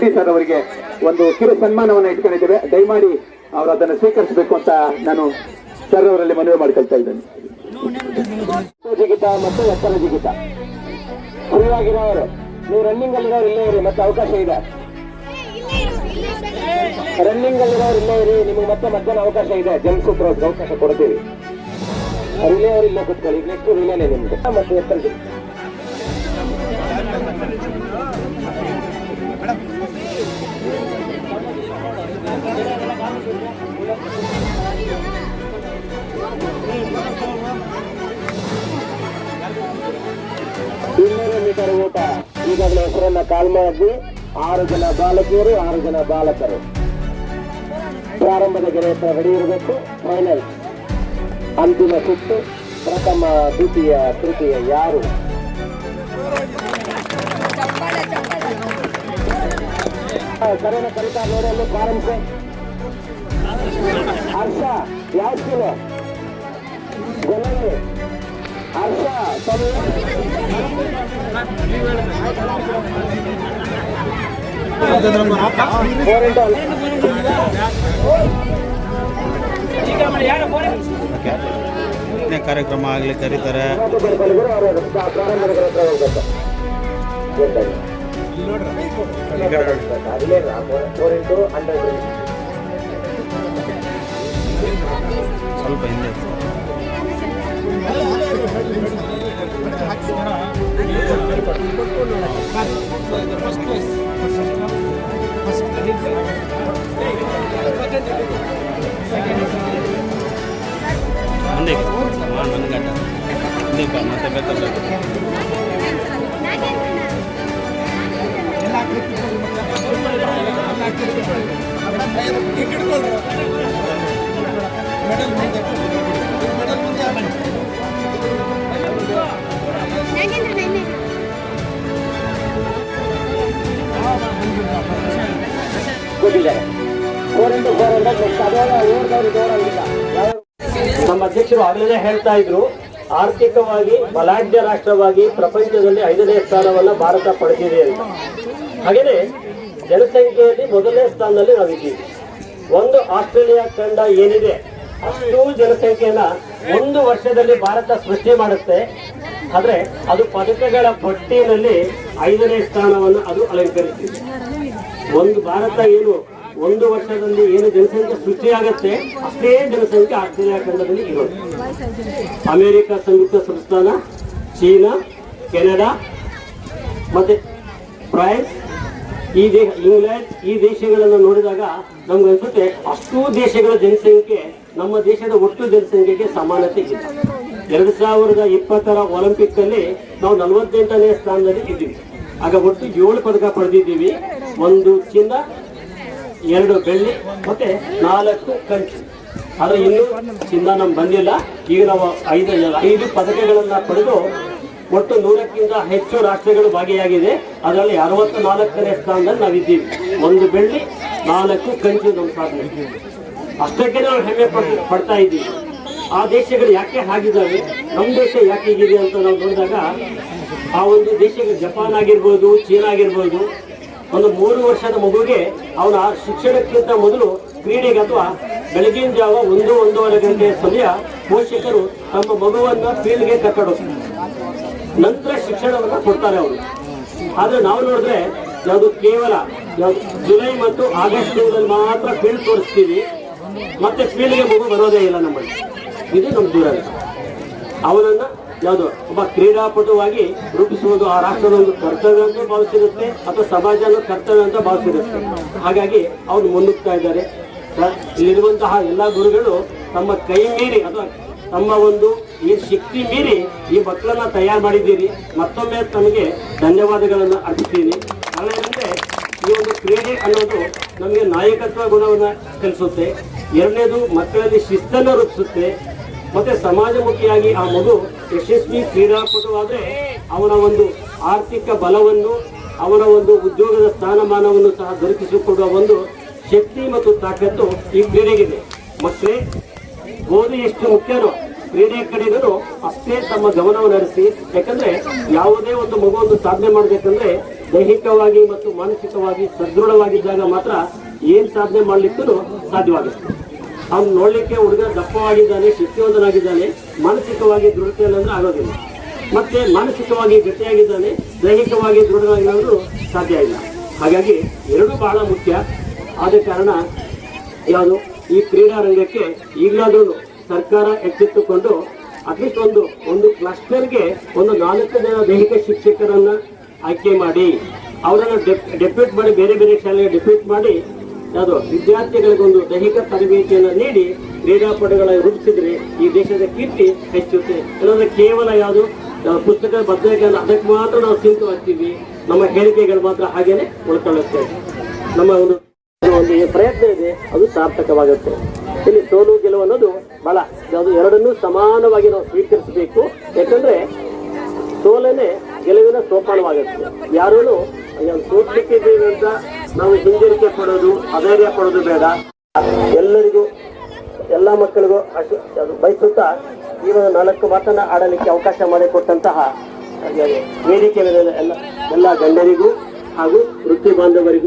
Reddy sir ಅವರಿಗೆ ಒಂದು ಕಿರು ಸನ್ಮಾನವನ್ನು ಇಟ್ಕೊಂಡಿದ್ದೇವೆ. ದಯಮಾಡಿ ಅವರು ಅದನ್ನು ಸ್ವೀಕರಿಸಬೇಕು ಅಂತ ನಾನು ಸರ್ ಅವರಲ್ಲಿ ಮನವಿ ಮಾಡ್ಕೊಳ್ತಾ ಇದ್ದೇನೆ. ಜಿಗಿತ ಮತ್ತು ಎತ್ತರ ಜಿಗಿತ. ಕುರಿವಾಗಿರೋರು ನೀವು ರನ್ನಿಂಗ್ ಅಲ್ಲಿರೋರು ಇಲ್ಲೇ ಇರಿ, ಮತ್ತೆ ಅವಕಾಶ ಇದೆ. ರನ್ನಿಂಗ್ ಅಲ್ಲಿರೋರು ಇಲ್ಲೇ ಇರಿ, ನಿಮಗೆ ಮತ್ತೆ ಮಧ್ಯಾಹ್ನ ಅವಕಾಶ ಇದೆ. ಜಂಪ್ ಸೂಪರ್ ಅವಕಾಶ ಕೊಡ್ತೀವಿ ರಿಲೇ ಅವರು ಇಲ್ಲೇ ಕೂತ್ಕೊಳ್ಳಿ. ನೆಕ್ಸ್ಟ್ ರಿಲೇನೆ ನಿಮ್ಗೆ. ಮತ್ತೆ ಎತ್ತರ ಜಿಗಿತ. ಈಗಾಗಲೇ ಹೆಸರನ್ನ ಕಾಲ್ ಮಾಡಿದ್ವಿ ಆರು ಜನ ಬಾಲಕಿಯರು, ಆರು ಜನ ಬಾಲಕರು. ಪ್ರಾರಂಭದ ಗೆರೆ ಹತ್ರ ರೆಡಿ ಇರಬೇಕು ಫೈನಲ್ ಅಂತಿಮ ಸುತ್ತು, ಪ್ರಥಮ ದ್ವಿತೀಯ ತೃತೀಯ ಯಾರು? ಸರಿನ ಕಲಿತಾ ನೋಡಲು ಪ್ರಾರಂಭ ಹರ್ಷ ಯಾವ ಸ್ಕೂಲು ಕಾರ್ಯಕ್ರಮ ಆಗಲಿ ಕರೀತಾರೆ. ಸ್ವಲ್ಪ ಹಿಂದೆ ಮುಂದೆ ನನ್ನ ಗಂಟ ಬಾ ಮತ್ತೆ ಬೇಕಾದ್ರೆ ಕೂತಿದ್ದಾರೆ ನಮ್ಮ ಅಧ್ಯಕ್ಷರು ಆಗಲೇ ಹೇಳ್ತಾ ಇದ್ರು, ಆರ್ಥಿಕವಾಗಿ ಬಲಾಢ್ಯ ರಾಷ್ಟ್ರವಾಗಿ ಪ್ರಪಂಚದಲ್ಲಿ ಐದನೇ ಸ್ಥಾನವನ್ನ ಭಾರತ ಪಡೆದಿದೆ ಅಂತ. ಹಾಗೇನೆ ಜನಸಂಖ್ಯೆಯಲ್ಲಿ ಮೊದಲನೇ ಸ್ಥಾನದಲ್ಲಿ ನಾವಿದ್ದೀವಿ. ಒಂದು ಆಸ್ಟ್ರೇಲಿಯಾ ಖಂಡ ಏನಿದೆ, ಅಷ್ಟು ಜನಸಂಖ್ಯೆಯನ್ನ ಒಂದು ವರ್ಷದಲ್ಲಿ ಭಾರತ ಸೃಷ್ಟಿ ಮಾಡುತ್ತೆ. ಆದ್ರೆ ಅದು ಪದಕಗಳ ಪಟ್ಟಿಯಲ್ಲಿ ಐದನೇ ಸ್ಥಾನವನ್ನು ಅದು ಅಲಂಕರಿಸಿದೆ. ಒಂದು ಭಾರತ ಏನು ಒಂದು ವರ್ಷದಲ್ಲಿ ಏನು ಜನಸಂಖ್ಯೆ ಸೃಷ್ಟಿಯಾಗತ್ತೆ, ಅಷ್ಟೇ ಜನಸಂಖ್ಯೆ ಆಸ್ಟ್ರೇಲಿಯಾ ಖಂಡದಲ್ಲಿ ಇರೋದು ಅಮೆರಿಕ ಸಂಯುಕ್ತ ಸಂಸ್ಥಾನ, ಚೀನಾ, ಕೆನಡಾ, ಮತ್ತೆ ಫ್ರಾನ್ಸ್, ಈ ದೇಶ, ಇಂಗ್ಲೆಂಡ್, ಈ ದೇಶಗಳನ್ನು ನೋಡಿದಾಗ ನಮ್ಗೆ ಅನ್ಸುತ್ತೆ ಅಷ್ಟೂ ದೇಶಗಳ ಜನಸಂಖ್ಯೆ ನಮ್ಮ ದೇಶದ ಒಟ್ಟು ಜನಸಂಖ್ಯೆಗೆ ಸಮಾನತೆ ಇಲ್ಲ. ಎರಡು ಸಾವಿರದ ಇಪ್ಪತ್ತರ ಒಲಿಂಪಿಕ್ ಅಲ್ಲಿ ನಾವು ನಲವತ್ತೆಂಟನೇ ಸ್ಥಾನದಲ್ಲಿ ಇದ್ದೀವಿ. ಆಗ ಒಟ್ಟು ಏಳು ಪದಕ ಪಡೆದಿದ್ದೀವಿ. ಒಂದು ಚಿನ್ನ ಎರಡು ಬೆಳ್ಳಿ, ಮತ್ತೆ ನಾಲ್ಕು ಕಂಚು. ಆದ್ರೆ ಇನ್ನೂ ಚಿನ್ನ ನಮ್ಗೆ ಬಂದಿಲ್ಲ. ಈಗ ನಾವು ಐದು ಐದು ಪದಕಗಳನ್ನ ಪಡೆದು ಒಟ್ಟು ನೂರಕ್ಕಿಂತ ಹೆಚ್ಚು ರಾಷ್ಟ್ರಗಳು ಭಾಗಿಯಾಗಿದೆ. ಅದರಲ್ಲಿ ಅರವತ್ತು ನಾಲ್ಕನೇ ಸ್ಥಾನದಲ್ಲಿ ನಾವಿದ್ದೀವಿ. ಒಂದು ಬೆಳ್ಳಿ, ನಾಲ್ಕು ಕಂಚು ನಮ್ಮ ಸಾಧನೆ. ಅಷ್ಟಕ್ಕೆ ನಾವು ಹೆಮ್ಮೆ ಪಡ್- ಪಡ್ತಾ ಇದ್ದೀವಿ. ಆ ದೇಶಗಳು ಯಾಕೆ ಹಾಗಿದ್ದಾವೆ? ನಮ್ಮ ದೇಶ ಯಾಕೆ ಹೀಗಿದೆ ಅಂತ ನಾವು ನೋಡಿದಾಗ, ಆ ಒಂದು ದೇಶಗಳು ಜಪಾನ್ ಆಗಿರ್ಬೋದು, ಚೀನಾ ಆಗಿರ್ಬೋದು ಒಂದು ಮೂರು ವರ್ಷದ ಮಗುವಿಗೆ ಅವನ ಶಿಕ್ಷಣಕ್ಕಿಂತ ಮೊದಲು ಕ್ರೀಡೆಗೆ ಅಥವಾ ಬೆಳಗಿನ ಜಾವ ಒಂದು, ಒಂದೂವರೆ ಗಂಟೆ ಸಮಯ ಪೋಷಕರು ತಮ್ಮ ಮಗುವನ್ನ ಫೀಲ್ಡ್ಗೆ ಕರ್ಕೊಂಡು ನಂತರ ಶಿಕ್ಷಣವನ್ನು ಕೊಡ್ತಾರೆ ಅವರು. ಆದರೆ ನಾವು ನೋಡಿದ್ರೆ ಯಾವುದು ಕೇವಲ ಜುಲೈ ಮತ್ತು ಆಗಸ್ಟ್ ತಿಂಗಳಲ್ಲಿ ಮಾತ್ರ ಫೀಲ್ಡ್ ತೋರಿಸ್ತೀವಿ. ಮತ್ತೆ ಫೀಲ್ಡ್ಗೆ ಮಗು ಬರೋದೇ ಇಲ್ಲ ನಮ್ಮಲ್ಲಿ. ಇದು ನಮ್ಮ ದೂರ ಅವನನ್ನ ಯಾವುದು, ಒಬ್ಬ ಕ್ರೀಡಾಪಟುವಾಗಿ ರೂಪಿಸುವುದು ಆ ರಾಷ್ಟ್ರದ ಒಂದು ಕರ್ತವ್ಯ ಅಂತ ಭಾವಿಸಿರುತ್ತೆ, ಅಥವಾ ಸಮಾಜದ ಕರ್ತವ್ಯ ಅಂತ ಭಾವಿಸಿರುತ್ತೆ. ಹಾಗಾಗಿ ಅವ್ರು ಮುನ್ನುಗ್ತಾ ಇದ್ದಾರೆ. ಇಲ್ಲಿರುವಂತಹ ಎಲ್ಲ ಗುರುಗಳು ತಮ್ಮ ಕೈ ಮೀರಿ, ಅಥವಾ ತಮ್ಮ ಒಂದು ಈ ಶಕ್ತಿ ಮೀರಿ ಈ ಮಕ್ಕಳನ್ನ ತಯಾರು ಮಾಡಿದ್ದೀರಿ. ಮತ್ತೊಮ್ಮೆ ತಮಗೆ ಧನ್ಯವಾದಗಳನ್ನು ಅರ್ಪಿಸ್ತೀನಿ. ಕಾರಣ ಈ ಒಂದು ಕ್ರೀಡೆ ಅನ್ನೋದು ನಮಗೆ ನಾಯಕತ್ವ ಗುಣವನ್ನು ಕಲಿಸುತ್ತೆ. ಎರಡನೇದು ಮಕ್ಕಳಲ್ಲಿ ಶಿಸ್ತನ್ನು ರೂಪಿಸುತ್ತೆ. ಮತ್ತೆ ಸಮಾಜಮುಖಿಯಾಗಿ ಆ ಮಗು ಯಶಸ್ವಿ ಕ್ರೀಡಾಪಟುವಾದ್ರೆ ಅವರ ಒಂದು ಆರ್ಥಿಕ ಬಲವನ್ನು, ಅವರ ಒಂದು ಉದ್ಯೋಗದ ಸ್ಥಾನಮಾನವನ್ನು ಸಹ ದೊರಕಿಸಿಕೊಡುವ ಒಂದು ಶಕ್ತಿ ಮತ್ತು ತಾಕತ್ತು ಈ ಕ್ರೀಡೆಗಿದೆ. ಮತ್ತೆ ಓದು ಎಷ್ಟು ಮುಖ್ಯನೋ, ಕ್ರೀಡೆ ಕಡೆಗೂ ಅಷ್ಟೇ ತಮ್ಮ ಗಮನವನ್ನು ನಡೆಸಿ ಯಾಕಂದ್ರೆ ಯಾವುದೇ ಒಂದು ಮಗುವನ್ನು ಸಾಧನೆ ಮಾಡಬೇಕಂದ್ರೆ ದೈಹಿಕವಾಗಿ ಮತ್ತು ಮಾನಸಿಕವಾಗಿ ಸದೃಢವಾಗಿದ್ದಾಗ ಮಾತ್ರ ಏನ್ ಸಾಧನೆ ಮಾಡಲಿಕ್ಕೂ ಸಾಧ್ಯವಾಗುತ್ತೆ. ಅವ್ನು ನೋಡ್ಲಿಕ್ಕೆ ಹುಡುಗ ದಪ್ಪವಾಗಿದ್ದಾನೆ ಶಕ್ತಿವಂತನಾಗಿದ್ದಾನೆ ಮಾನಸಿಕವಾಗಿ ದೃಢತೆ ಅಂದ್ರೆ ಆಗೋದಿಲ್ಲ. ಮತ್ತೆ ಮಾನಸಿಕವಾಗಿ ಗಟ್ಟಿಯಾಗಿದ್ದಾನೆ, ದೈಹಿಕವಾಗಿ ದೃಢವಾಗಿರೋದು ಸಾಧ್ಯ ಇಲ್ಲ. ಹಾಗಾಗಿ ಎರಡೂ ಬಹಳ ಮುಖ್ಯ. ಆದ ಕಾರಣ ಯಾವುದು? ಈ ಕ್ರೀಡಾ ರಂಗಕ್ಕೆ ಈಗಲಾದ್ರೂ ಸರ್ಕಾರ ಎಚ್ಚೆತ್ತುಕೊಂಡು ಅಟ್ಲೀಸ್ಟ್ ಒಂದು ಒಂದು ಕ್ಲಸ್ಟರ್ಗೆ ಒಂದು ನಾಲ್ಕು ಜನ ದೈಹಿಕ ಶಿಕ್ಷಕರನ್ನ ಆಯ್ಕೆ ಮಾಡಿ. ಅವರನ್ನು ಡೆಪ್ಯೂಟ್ ಮಾಡಿ, ಬೇರೆ ಬೇರೆ ಶಾಲೆಗೆ ಡೆಪ್ಯೂಟ್ ಮಾಡಿ ಯಾವುದು ವಿದ್ಯಾರ್ಥಿಗಳಿಗೊಂದು ದೈಹಿಕ ತರಬೇತಿಯನ್ನು ನೀಡಿ ಕ್ರೀಡಾಪಟುಗಳ ರೂಪಿಸಿದ್ರೆ ಈ ದೇಶದ ಕೀರ್ತಿ ಹೆಚ್ಚುತ್ತೆ. ಇಲ್ಲಾಂದ್ರೆ ಕೇವಲ ಯಾವುದು ಪುಸ್ತಕ ಬದ್ಧತೆಯನ್ನು ಅದಕ್ಕೆ ಮಾತ್ರ ನಾವು ಸೀಮಿತ ಹಾಕ್ತೀವಿ. ನಮ್ಮ ಹೇಳಿಕೆಗಳು ಮಾತ್ರ ಹಾಗೇನೆ ಉಳ್ಕೊಳ್ಳುತ್ತೆ. ನಮ್ಮ ಒಂದು ಒಂದು ಪ್ರಯತ್ನ ಇದೆ, ಅದು ಸಾರ್ಥಕವಾಗುತ್ತೆ. ಇಲ್ಲಿ ಸೋಲು, ಗೆಲುವು ಅನ್ನೋದು ಬಹಳ ಅದು ಎರಡನ್ನೂ ಸಮಾನವಾಗಿ ನಾವು ಸ್ವೀಕರಿಸಬೇಕು. ಯಾಕಂದ್ರೆ ಸೋಲನೆ ಗೆಲುವಿನ ಸೋಪಾನವಾಗುತ್ತೆ. ಯಾರೂ ಸೋತ್ಲಿಕ್ಕಿದ್ದೀವಿ ಅಂತ ನಾವು ಹಿಂಜರಿಕೆ ಪಡೋದು ಅಧೈರ್ಯ ಪಡೋದು ಬೇಡ. ಎಲ್ಲರಿಗೂ, ಎಲ್ಲ ಮಕ್ಕಳಿಗೂ, ಅಶ್- ಬಯಸುತ್ತಾ ಈ ಒಂದು ನಾಲ್ಕು ಮಾತನ್ನ ಆಡಲಿಕ್ಕೆ ಅವಕಾಶ ಮಾಡಿಕೊಟ್ಟಂತಹ ವೇದಿಕೆ ಎಲ್ಲ ಎಲ್ಲ ಗಣ್ಯರಿಗೂ ಹಾಗೂ ವೃತ್ತಿ ಬಾಂಧವರಿಗೂ